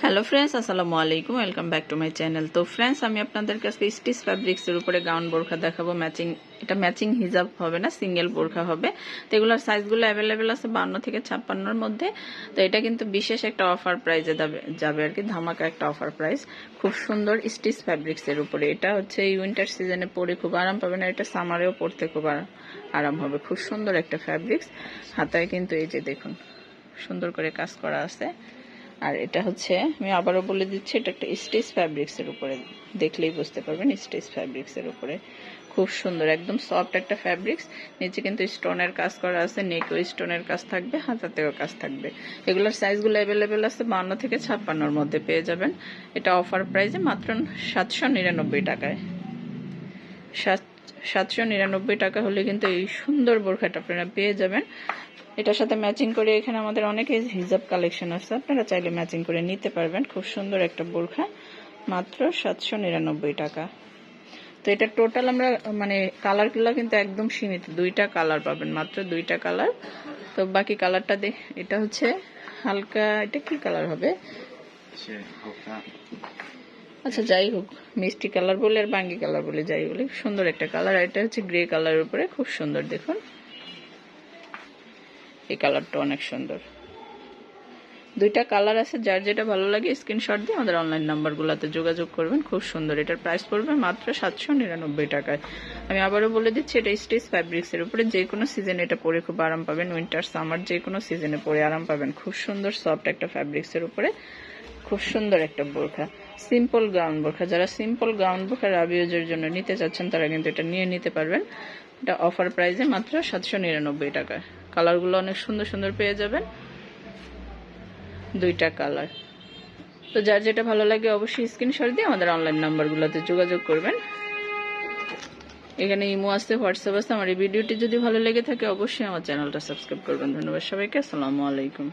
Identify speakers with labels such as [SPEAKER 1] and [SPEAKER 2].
[SPEAKER 1] Hello friends আসসালামু আলাইকুম welcome back to my channel তো ফ্রেন্ডস আমি আপনাদের কাছে স্টিচ ফ্যাব্রিক্সের উপরে গাউন বোরখা দেখাবো। ম্যাচিং এটা ম্যাচিং হিজাব হবে না সিঙ্গেল বোরখা হবে। তো, এগুলোর সাইজগুলো অ্যাভেলেবেল আছে বান্ন থেকে ছাপ্পান্নর মধ্যে। তো, এটা কিন্তু বিশেষ একটা অফার প্রাইজে যাবে আর কি, ধামাকা একটা অফার প্রাইস খুব সুন্দর স্টিচ ফ্যাব্রিক্সের উপরে। এটা হচ্ছে এই উইন্টার সিজনে পরে খুব আরাম পাবেন আর এটা সামারেও পরতে খুব আরাম- আরাম হবে। খুব সুন্দর একটা ফ্যাব্রিক্স হাতায় কিন্তু এই যে দেখুন, সুন্দর করে কাজ করা আছে। আর এটা হচ্ছে, আমি আবারও বলে দিচ্ছি, এটা একটা স্টেজ ফ্যাব্রিক্সের উপরে। দেখলেই বুঝতে পারবেন, স্টেজ ফ্যাব্রিক্সের উপরে। খুব সুন্দর, একদম সফট একটা ফ্যাব্রিক্স নিচে কিন্তু স্টোনের কাজ করা আছে নেকেও স্টোনের কাজ থাকবে, হাতাতেও কাজ থাকবে। এগুলোর সাইজগুলো অ্যাভেলেবেল আছে, বান্ন থেকে ছাপ্পান্নর মধ্যে পেয়ে যাবেন। এটা অফার প্রাইসে মাত্র সাতশো নিরানব্বই টাকায়। সাত- সাতশো নিরানব্বই টাকা হলে কিন্তু এই সুন্দর বোরখাটা আপনারা পেয়ে যাবেন। এটার সাথে ম্যাচিং করে এখানে আমাদের অনেক হিজাব কালেকশন আছে। আপনারা চাইলে ম্যাচিং করে নিতে পারবেন। খুব সুন্দর একটা বোরখা, মাত্র সাতশো নিরানব্বই টাকা। তো এটা টোটাল আমরা মানে কালারগুলো কিন্তু একদম সীমিত। দুইটা কালার পাবেন, মাত্র দুইটা কালার তো বাকি কালারটা দেখ এটা হচ্ছে হালকা, এটা কি কালার হবে? আচ্ছা যাই হোক, মিষ্টি কালার বলে আর বাঙ্গি কালার বলে যাই বলে। সুন্দর একটা কালার এটা হচ্ছে গ্রে কালারের উপরে, খুব সুন্দর দেখুন। এই কালারটা অনেক সুন্দর। দুইটা কালার আছে, যার যেটা ভালো লাগে স্ক্রিনশট দিয়ে আমাদের অনলাইন নাম্বারগুলোতে যোগাযোগ করবেন, খুব সুন্দর। এটার প্রাইস পড়বে মাত্র সাতশো নিরানব্বই টাকায়। আমি আবারও বলে দিচ্ছি, এটা স্টেজ ফ্যাব্রিক্সের উপরে, যে কোনো সিজনে এটা পরে খুব আরাম পাবেন উইন্টার সামার যে কোনো সিজনে পরে আরাম পাবেন। খুব সুন্দর সফট একটা ফ্যাব্রিক্সের উপরে, খুব সুন্দর একটা বোরখা। সিম্পল গাউন বোরখা। যারা সিম্পল গাউন বোরখা রাবিউজের জন্য নিতে চাচ্ছেন, তারা কিন্তু এটা নিয়ে নিতে পারবেন। এটা অফার প্রাইসে মাত্র সাতশো নিরানব্বই টাকা। কালারগুলো অনেক সুন্দর সুন্দর পেয়ে যাবেন। দুইটা কালার। তো যার যেটা ভালো লাগে অবশ্যই স্ক্রিনশট দিয়ে আমাদের অনলাইন নাম্বারগুলোতে যোগাযোগ করবেন। এখানে ইমো আছে, হোয়াটসঅ্যাপ আছে। আমার এই ভিডিওটি যদি ভালো লেগে থাকে, অবশ্যই আমার চ্যানেলটা সাবস্ক্রাইব করবেন। ধন্যবাদ সবাইকে। আসসালামু আলাইকুম।